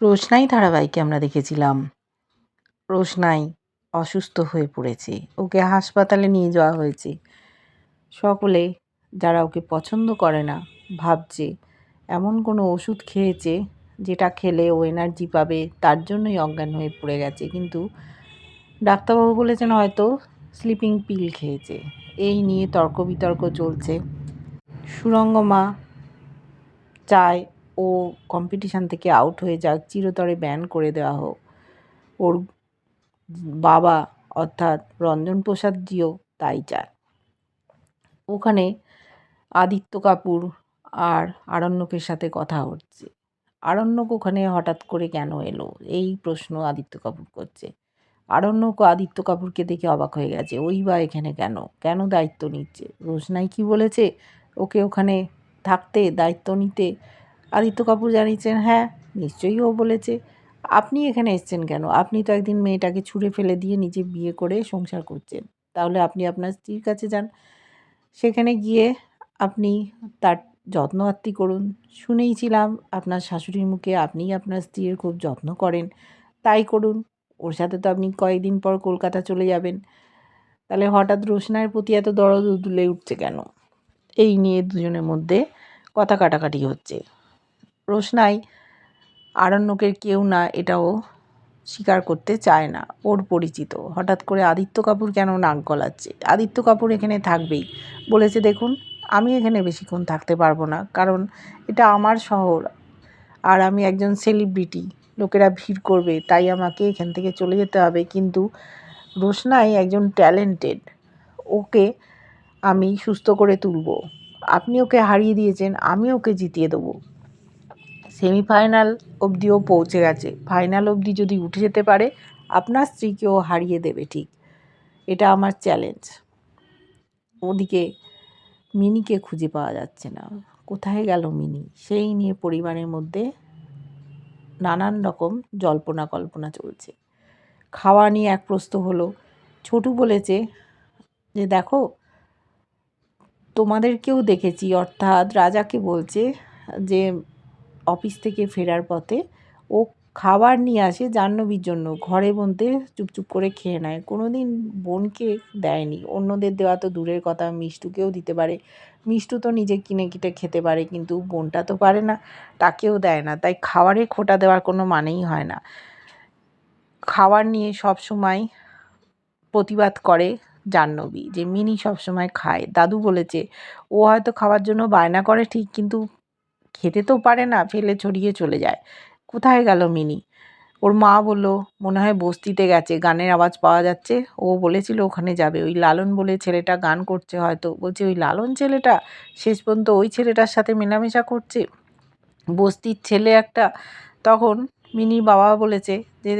রোশনাই ধারাবাহিকে আমরা দেখেছিলাম। রোশনাই অসুস্থ হয়ে পড়েছে। ওকে হাসপাতালে নিয়ে যাওয়া হয়েছে। সকলে যারা ওকে পছন্দ করে না, ভাবছে এমন কোনো ওষুধ খেয়েছে যেটা খেলে ও এনার্জি পাবে, তার জন্যই অজ্ঞান হয়ে পড়ে গেছে। কিন্তু ডাক্তারবাবু বলেছেন হয়তো স্লিপিং পিল খেয়েছে। এই নিয়ে তর্ক বিতর্ক চলছে। সুরঙ্গমা চায় ও কম্পিটিশান থেকে আউট হয়ে যাক, চিরতরে ব্যান করে দেওয়া হোক। ওর বাবা অর্থাৎ রঞ্জন প্রসাদজিও তাই চায়। ওখানে আদিত্য কাপুর আর আরণ্যকের সাথে কথা হচ্ছে। আরণ্যক ওখানে হঠাৎ করে কেন এলো? এই প্রশ্ন আদিত্য কাপুর করছে। আরণ্যক আদিত্য কাপুরকে দেখে অবাক হয়ে গেছে। ওই বা এখানে কেন? কেন দায়িত্ব নিচ্ছে? রোশনাই কি বলেছে? ওকে ওখানে থাকতে দায়িত্ব নিতে আদিত্য কাপুর জানিয়েছেন হ্যাঁ নিশ্চয়ই ও বলেছে। আপনি এখানে এসছেন কেন? আপনি তো একদিন মেয়েটাকে ছুঁড়ে ফেলে দিয়ে নিজে বিয়ে করে সংসার করছেন। তাহলে আপনি আপনার স্ত্রীর কাছে যান। সেখানে গিয়ে আপনি তার যত্ন আত্তি করুন। শুনেইছিলাম আপনার শাশুড়ির মুখে আপনিই আপনার স্ত্রীর খুব যত্ন করেন। তাই করুন। ওর সাথে তো আপনি কয়েকদিন পর কলকাতা চলে যাবেন। তাহলে হঠাৎ রোশনার প্রতি এত দরদ দুলে উঠছে কেন? এই নিয়ে দুজনের মধ্যে কথা কাটাকাটি হচ্ছে। রোশনাই আরণ্যকের কেউ না এটাও স্বীকার করতে চায় না, ওর পরিচিত। হঠাৎ করে আদিত্য কাপুর কেন নাক গলাচ্ছে? আদিত্য কাপুর এখানে থাকবেই। বলেছে, দেখুন, আমি এখানে বেশিক্ষণ থাকতে পারব না, কারণ এটা আমার শহর আর আমি একজন সেলিব্রিটি লোকেরা ভিড় করবে, তাই আমাকে এখান থেকে চলে যেতে হবে। কিন্তু রোশনাই একজন ট্যালেন্টেড ওকে আমি সুস্থ করে তুলব। আপনি ওকে হারিয়ে দিয়েছেন, আমি ওকে জিতিয়ে দেবো। সেমিফাইনাল অবধিও পৌঁছে গেছে। ফাইনাল অবধি যদি উঠে যেতে পারে, আপনার স্ত্রীকেও হারিয়ে দেবে, ঠিক। এটা আমার চ্যালেঞ্জ ওদিকে মিনিকে খুঁজে পাওয়া যাচ্ছে না। কোথায় গেল মিনি? সেই নিয়ে পরিবারের মধ্যে নানান রকম জল্পনা কল্পনা চলছে। খাওয়া নিয়ে এক প্রস্ত হলো। ছোটু বলেছে যে, দেখো, তোমাদেরকেও দেখেছি। অর্থাৎ রাজাকে বলছে যে অফিস থেকে ফেরার পথে ও খাবার নিয়ে আসে জাহ্নবীর জন্য। ঘরে বলতে চুপচুপ করে খেয়ে নেয়। কোনো দিন বোনকে দেয়নি। অন্যদের দেওয়া তো দূরের কথা, মিষ্টুকেও দিতে পারে। মিষ্টু তো নিজে কিনে কিটে খেতে পারে, কিন্তু বোনটা তো পারে না, তাকেও দেয় না। তাই খাবারে খোটা দেওয়ার কোনো মানেই হয় না। খাবার নিয়ে সব সময় প্রতিবাদ করে জাহ্নবী যে মিনি সব সময় খায়। দাদু বলেছে, ও হয়তো খাওয়ার জন্য বায়না করে ঠিক, কিন্তু খেতে তো পারে না, ফেলে ছড়িয়ে চলে যায়। কোথায় গেল মিনি? ওর মা বলল, মনে হয় বস্তিতে গেছে, গানের আওয়াজ পাওয়া যাচ্ছে। ও বলেছিল, ওখানে যাবে। ওই লালন বলে ছেলেটা গান করছে হয়তো। বলছে, ওই লালন ছেলেটা, শেষ পর্যন্ত ওই ছেলেটার সাথে মেলামেশা করছে। বস্তির ছেলে একটা, তখন মিনির বাবা বলেছে যে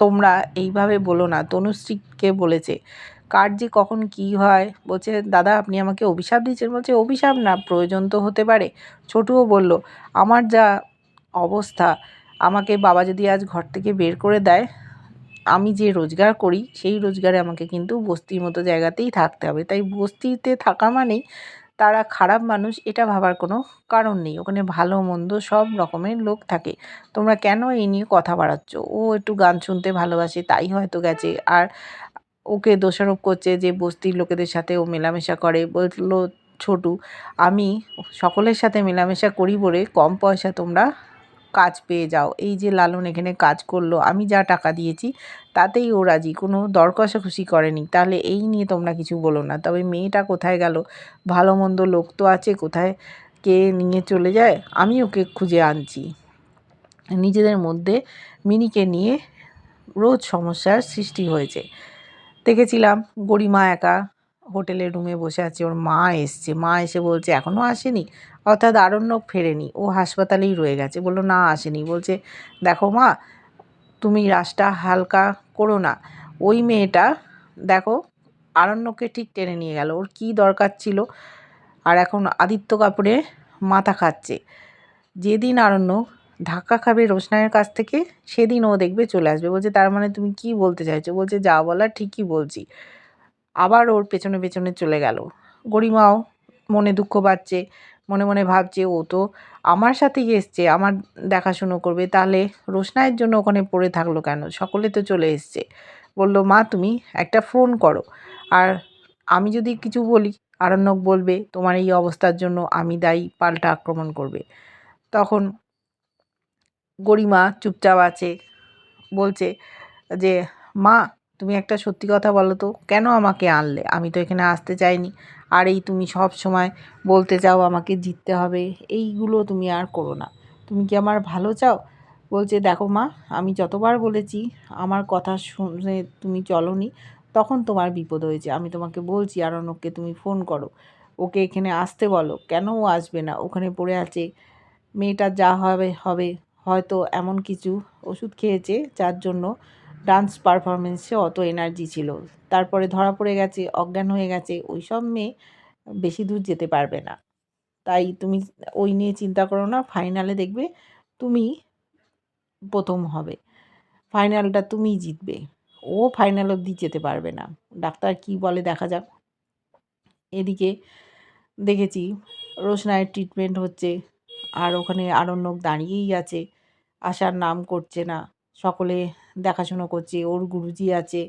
তোমরা এইভাবে বলো না। তনুশ্রীকে বলেছে কার যে কখন কি হয়, বলছে, দাদা, আপনি আমাকে অভিশাপ দিচ্ছেন বলছে, অভিশাপ না, প্রয়োজন তো হতে পারে। ছোটুও বলল, আমার যা অবস্থা, আমাকে বাবা যদি আজ ঘর থেকে বের করে দেয়, আমি যে রোজগার করি, সেই রোজগারে আমাকে কিন্তু বস্তির মতো জায়গাতেই থাকতে হবে। তাই বস্তিতে থাকা মানেই তারা খারাপ মানুষ, এটা ভাবার কোনো কারণ নেই। ওখানে ভালো, মন্দ সব রকমের লোক থাকে। তোমরা কেন এই নিয়ে কথা বাড়াচ্ছ? ও একটু গান শুনতে ভালোবাসে, তাই হয়তো গেছে। আর ওকে দোষারোপ করছে যে বস্তির লোকেদের সাথে ও মেলামেশা করে। বলল, ছোটু, আমি সকলের সাথে মেলামেশা করি বলে কম পয়সা তোমরা কাজ পেয়ে যাও। এই যে লালন এখানে কাজ করল, আমি যা টাকা দিয়েছি তাতেই ও রাজি, কোনো দর কষাকষি করেনি। তাহলে এই নিয়ে তোমরা কিছু বলো না। তবে মেয়েটা কোথায় গেল? ভালো মন্দ লোক তো আছে, কোথায় কে নিয়ে চলে যায়? আমি ওকে খুঁজে আনছি। নিজেদের মধ্যে মিনিকে নিয়ে রোজ সমস্যার সৃষ্টি হয়েছে। দেখেছিলাম গরিমা একা হোটেলের রুমে বসে আছে, ওর মা এসছে। মা এসে বলছে এখনও আসেনি? অর্থাৎ আরণ্যক ফেরেনি। ও হাসপাতালেই রয়ে গেছে। বলল, না, আসেনি। বলছে, দেখো মা, তুমি রাসটা হালকা করো না। ওই মেয়েটা, দেখো, আরণ্যকে ঠিক টেনে নিয়ে গেল। ওর কী দরকার ছিল? আর এখন আদিত্য কাপুরে মাথা খাচ্ছে। যেদিন আরণ্য ধাক্কা খাবে রোশনাইয়ের কাছ থেকে, সেদিন ও দেখবে চলে আসবে। বলছে, তার মানে তুমি কি বলতে চাইছো? বলছে, যা বলা ঠিকই বলছি। আবার ওর পেছনে পেছনে চলে গেল। গরিমাও মনে দুঃখ পাচ্ছে, মনে মনে ভাবছে, ও তো আমার সাথেই এসছে, আমার দেখাশুনো করবে। তাহলে রোশনাইয়ের জন্য ওখানে পড়ে থাকল কেন? সকলে তো চলে এসছে। বলল, মা, তুমি একটা ফোন করো। আর আমি যদি কিছু বলি, আরণ্যক বলবে, তোমার এই অবস্থার জন্য আমি দায়ী, পাল্টা আক্রমণ করবে। তখন গরিমা চুপচাপ আছে, বলছে যে, মা, তুমি একটা সত্যি কথা বলো তো, কেন আমাকে আনলে? আমি তো এখানে আসতে চাইনি। আর এই তুমি সব সময় বলতে চাও আমাকে জিততে হবে, এইগুলো তুমি আর করো না। তুমি কি আমার ভালো চাও? বলছে, দেখো মা, আমি যতবার বলেছি আমার কথা শুনে তুমি চলনি, তখন তোমার বিপদ হয়েছে। আমি তোমাকে বলছি আর অনককে তুমি ফোন করো। ওকে এখানে আসতে বলো। কেন ও আসবে না? ওখানে পড়ে আছে। মেয়েটার যা হবে হবে। হয়তো এমন কিছু ওষুধ খেয়েছে যার জন্য ডান্স পারফরমেন্সে অত এনার্জি ছিল। তারপরে ধরা পড়ে গেছে, অজ্ঞান হয়ে গেছে ওই সব মেয়ে বেশি দূর যেতে পারবে না। তাই তুমি ওই নিয়ে চিন্তা করো না, ফাইনালে দেখবে তুমি প্রথম হবে। ফাইনালটা তুমিই জিতবে। ও ফাইনাল অবধি যেতে পারবে না। ডাক্তার কি বলে দেখা যাক। এদিকে দেখেছি রোশনায়ের ট্রিটমেন্ট হচ্ছে, আর ওখানে আরণ্যক দাঁড়িয়েই আছে। আসার নাম করছে না। সকলে দেখাশুনো করছে, ওর গুরুজি আছে,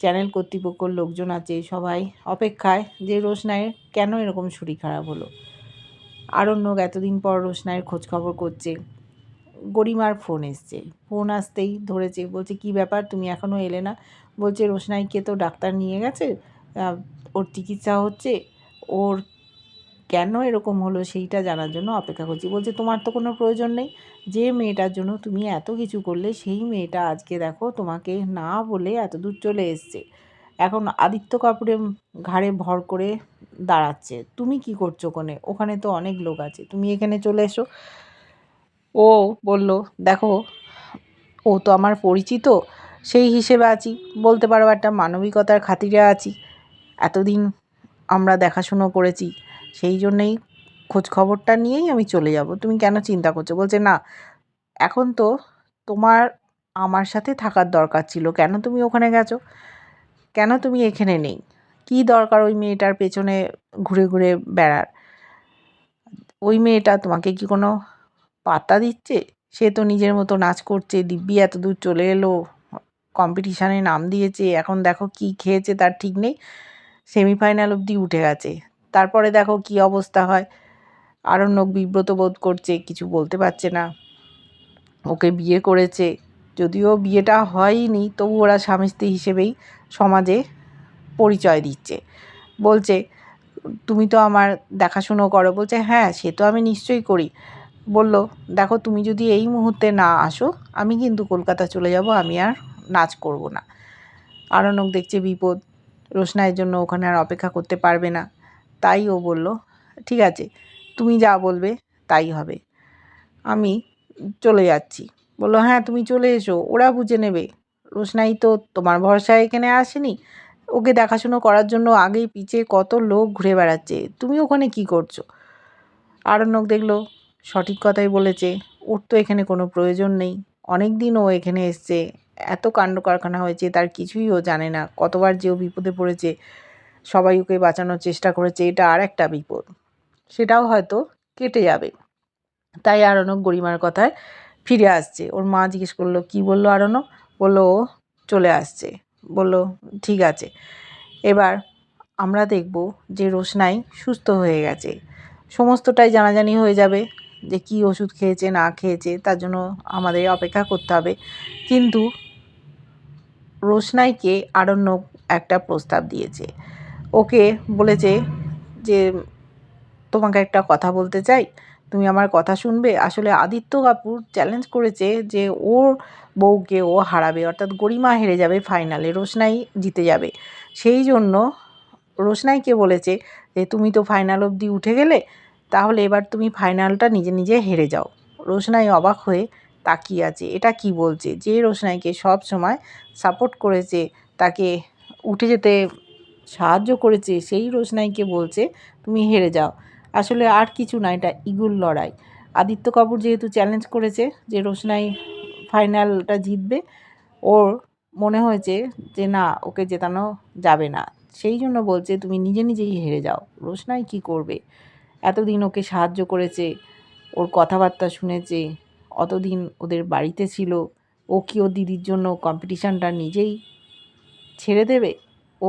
চ্যানেল কর্তৃপক্ষর লোকজন আছে, সবাই অপেক্ষায় যে রোশনায়ের কেন এরকম শরীর খারাপ হলো? আরণ্যক এতদিন পর রোশনায়ের খোঁজ খবর করছে। গরিমার ফোন এসছে। ফোন আসতেই ধরেছে, বলছে, কি ব্যাপার? তুমি এখনও এলে না? বলছে, রোশনাইকে তো ডাক্তার নিয়ে গেছে ওর চিকিৎসা হচ্ছে, ওর কেন এরকম হলো সেইটা জানার জন্য অপেক্ষা করছি। বলছে, তোমার তো কোনো প্রয়োজন নেই। যে মেয়েটার জন্য তুমি এত কিছু করলে, সেই মেয়েটা আজকে দেখো তোমাকে না বলে এত দূর চলে এসছে। এখন আদিত্য কাপুরে ঘাড়ে ভর করে দাঁড়াচ্ছে। তুমি কি করছ কোনে ওখানে তো অনেক লোক আছে। তুমি এখানে চলে এসো। ও বলল, দেখো, ও তো আমার পরিচিত। সেই হিসেবে আছি। বলতে পারো একটা মানবিকতার খাতিরে আছি। এতদিন আমরা দেখাশুনো করেছি। সেই জন্যেই খোঁজ খবরটা নিয়েই আমি চলে যাব। তুমি কেন চিন্তা করছ? বলছে, না, এখন তো তোমার, আমার সাথে থাকার দরকার ছিল। কেন তুমি ওখানে গেছো? কেন তুমি এখানে নেই? কি দরকার ওই মেয়েটার পেছনে ঘুরে ঘুরে বেড়ার? ওই মেয়েটা তোমাকে কি কোনো পাত্তা দিচ্ছে? সে তো নিজের মতো নাচ করছে। দিব্যি এত দূর চলে এলো কম্পিটিশানে নাম দিয়েছে। এখন দেখো কি খেয়েছে, তার ঠিক নেই। সেমিফাইনাল অবধি উঠে গেছে। তারপরে দেখো কি অবস্থা হয়। আরণ্যক বিব্রত বোধ করছে, কিছু বলতে পারছে না। ওকে বিয়ে করেছে। যদিও বিয়েটা হয়নি, তবু ওরা স্বামী স্ত্রী হিসেবেই সমাজে পরিচয় দিচ্ছে। বলছে, তুমি তো আমার দেখাশুনো করো। বলছে হ্যাঁ সে তো আমি নিশ্চয়ই করি। বলল, দেখো, তুমি যদি এই মুহূর্তে না আসো, আমি কিন্তু কলকাতা চলে যাব, আমি আর নাচ করব না। আরণ্যক দেখছে বিপদ। রোশনাইয়ের জন্য ওখানে আর অপেক্ষা করতে পারবে না। তাই ও বলল, ঠিক আছে, তুমি যা বলবে তাই হবে। আমি চলে যাচ্ছি। বলল হ্যাঁ তুমি চলে এসো, ওরা বুঝে নেবে। রোশনাই তো তোমার ভরসায় এখানে আসেনি। ওকে দেখাশুনো করার জন্য আগেই পিছে কত লোক ঘুরে বেড়াচ্ছে। তুমি ওখানে কি করছ? আরণ্যক দেখল, সঠিক কথাই বলেছে, ওর তো এখানে কোনো প্রয়োজন নেই। অনেক দিন ও এখানে এসছে। এত কাণ্ড কারখানা হয়েছে, তার কিছুই ও জানে না। কতবার যে ও বিপদে পড়েছে সবাই ওকে বাঁচানোর চেষ্টা করেছে, এটা আর একটা বিপদ। সেটাও হয়তো কেটে যাবে। তাই আরণক গরিমার কথায় ফিরে আসছে। ওর মা জিজ্ঞেস করল, কি বলল আরণক বলল, ও চলে আসছে। বলল, ঠিক আছে। এবার আমরা দেখব যে রোশনাই সুস্থ হয়ে গেছে। সমস্তটাই জানাজানি হয়ে যাবে যে কি ওষুধ খেয়েছে, না খেয়েছে, তার জন্য আমাদের অপেক্ষা করতে হবে। কিন্তু রোশনাইকে আরণ্যক একটা প্রস্তাব দিয়েছে। ওকে বলেছে যে, তোমাকে একটা কথা বলতে চাই। তুমি আমার কথা শুনবে? আসলে আদিত্য কাপুর চ্যালেঞ্জ করেছে যে, ওর বউকে ও হারাবে। অর্থাৎ গরিমা হেরে যাবে ফাইনালে রোশনাই জিতে যাবে। সেই জন্য রোশনাইকে বলেছে যে, তুমি তো ফাইনাল অবধি উঠে গেলে, তাহলে এবার তুমি ফাইনালটা নিজে নিজে হেরে যাও। রোশনাই অবাক হয়ে তাকিয়ে আছে। এটা কি বলছে? যে রোশনাইকে সব সময় সাপোর্ট করেছে তাকে উঠে যেতে সাহায্য করেছে, সেই রোশনাইকে বলছে, তুমি হেরে যাও। আসলে আর কিছু না, এটা ইগুল লড়াই। আদিত্য কাপুর যেহেতু চ্যালেঞ্জ করেছে যে রোশনাই ফাইনালটা জিতবে, ওর মনে হয়েছে যে না, ওকে জেতানো যাবে না। সেই জন্য বলছে, তুমি নিজে নিজেই হেরে যাও। রোশনাই কি করবে? এতদিন ওকে সাহায্য করেছে, ওর কথাবার্তা শুনেছে, অতদিন ওদের বাড়িতে ছিল, ও কি ওর দিদির জন্য কম্পিটিশানটা নিজেই ছেড়ে দেবে? ও